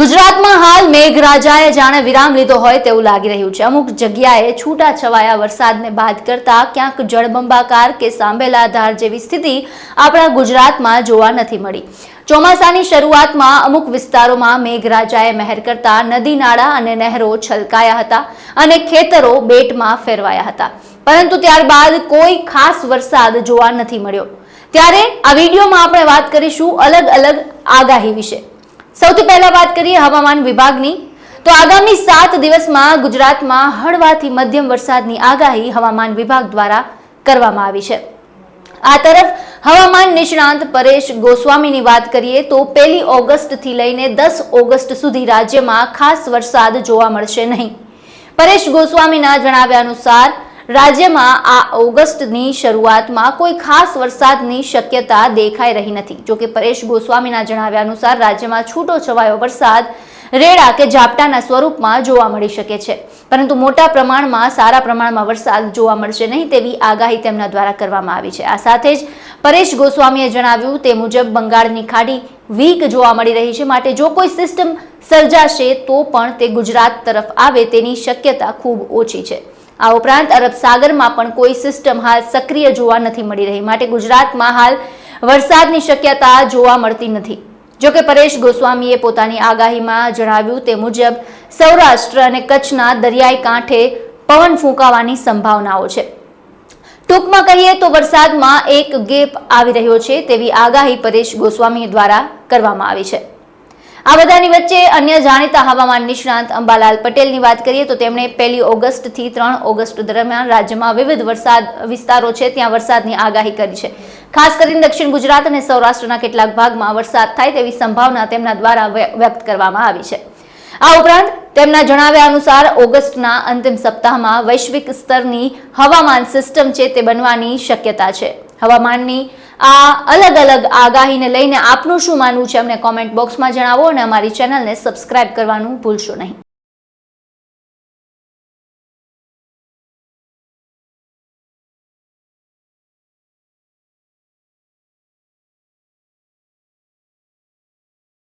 ગુજરાતમાં હાલ મેઘરાજાએ જાણે વિરામ લીધો હોય તેવું લાગી રહ્યું છે. અમુક જગ્યાએ છૂટા છવાયા વરસાદને બાદ કરતા ક્યાંક જળબંબાકાર કે સાંભેલા ધાર જેવી સ્થિતિ આપણા ગુજરાતમાં જોવા નથી મળી. ચોમાસાની શરૂઆતમાં અમુક વિસ્તારોમાં મેઘરાજાએ મહેર કરતા નદી નાળા અને નહેરો છલકાયા હતા અને ખેતરો બેટમાં ફેરવાયા હતા. પરંતુ ત્યારબાદ કોઈ ખાસ વરસાદ જોવા નથી મળ્યો. ત્યારે આ વિડીયોમાં આપણે વાત કરીશું અલગ અલગ આગાહી વિશે. સૌથી પહેલા વાત કરીએ હવામાન વિભાગની. તો આગામી સાત દિવસમાં ગુજરાતમાં હળવાથી મધ્યમ વરસાદની આગાહી હવામાન વિભાગ દ્વારા કરવામાં આવી છે. આ તરફ હવામાન નિષ્ણાંત પરેશ ગોસ્વામીની વાત કરીએ તો પહેલી ઓગસ્ટથી લઈને દસ ઓગસ્ટ સુધી રાજ્યમાં ખાસ વરસાદ જોવા મળશે નહીં. પરેશ ગોસ્વામીના જણાવ્યા અનુસાર રાજ્યમાં આ ઓગસ્ટની શરૂઆતમાં કોઈ ખાસ વરસાદની શક્યતા દેખાઈ રહી નથી. જોકે પરેશ ગોસ્વામીના જણાવ્યા અનુસાર રાજ્યમાં છૂટો છવાયો વરસાદ રેડા કે ઝાપટાના સ્વરૂપમાં જોવા મળી શકે છે. પરંતુ મોટા પ્રમાણમાં, સારા પ્રમાણમાં વરસાદ જોવા મળશે નહીં તેવી આગાહી તેમના દ્વારા કરવામાં આવી છે. આ સાથે જ પરેશ ગોસ્વામીએ જણાવ્યું તે મુજબ બંગાળની ખાડી વીક જોવા મળી રહી છે. માટે જો કોઈ સિસ્ટમ સર્જાશે તો પણ તે ગુજરાત તરફ આવે તેની શક્યતા ખૂબ ઓછી છે. આ ઉપરાંત અરબ સાગરમાં પણ કોઈ સિસ્ટમ હાલ સક્રિય જોવા નથી મળી રહી. માટે ગુજરાતમાં હાલ વરસાદની શક્યતા જોવા મળતી નથી. જોકે પરેશ ગોસ્વામીએ પોતાની આગાહીમાં જણાવ્યું તે મુજબ સૌરાષ્ટ્ર અને કચ્છના દરિયાઈ કાંઠે પવન ફૂંકાવાની સંભાવનાઓ છે. ટૂંકમાં કહીએ તો વરસાદમાં એક ગેપ આવી રહ્યો છે તેવી આગાહી પરેશ ગોસ્વામી દ્વારા કરવામાં આવી છે. આ બધાની વચ્ચે અન્ય જાણીતા હવામાન નિષ્ણાંત અંબાલાલ પટેલની વાત કરીએ તો તેમણે પહેલી ઓગસ્ટથી ત્રણ ઓગસ્ટ દરમિયાન રાજ્યમાં વિવિધ વરસાદ વિસ્તારો છે, ત્યાં વરસાદની આગાહી કરી છે. ખાસ કરીને દક્ષિણ ગુજરાત અને સૌરાષ્ટ્રના કેટલાક ભાગમાં વરસાદ થાય તેવી સંભાવના તેમના દ્વારા વ્યક્ત કરવામાં આવી છે. આ ઉપરાંત તેમના જણાવ્યા અનુસાર ઓગસ્ટના અંતિમ સપ્તાહમાં વૈશ્વિક સ્તરની હવામાન સિસ્ટમ છે તે બનવાની શક્યતા છે. હવામાનની આ અલગ અલગ આગાહીને લઈને આપનું શું માનવું છે અમને કોમેન્ટ બોક્સમાં જણાવો અને અમારી ચેનલને સબસ્ક્રાઇબ કરવાનું ભૂલશો નહીં.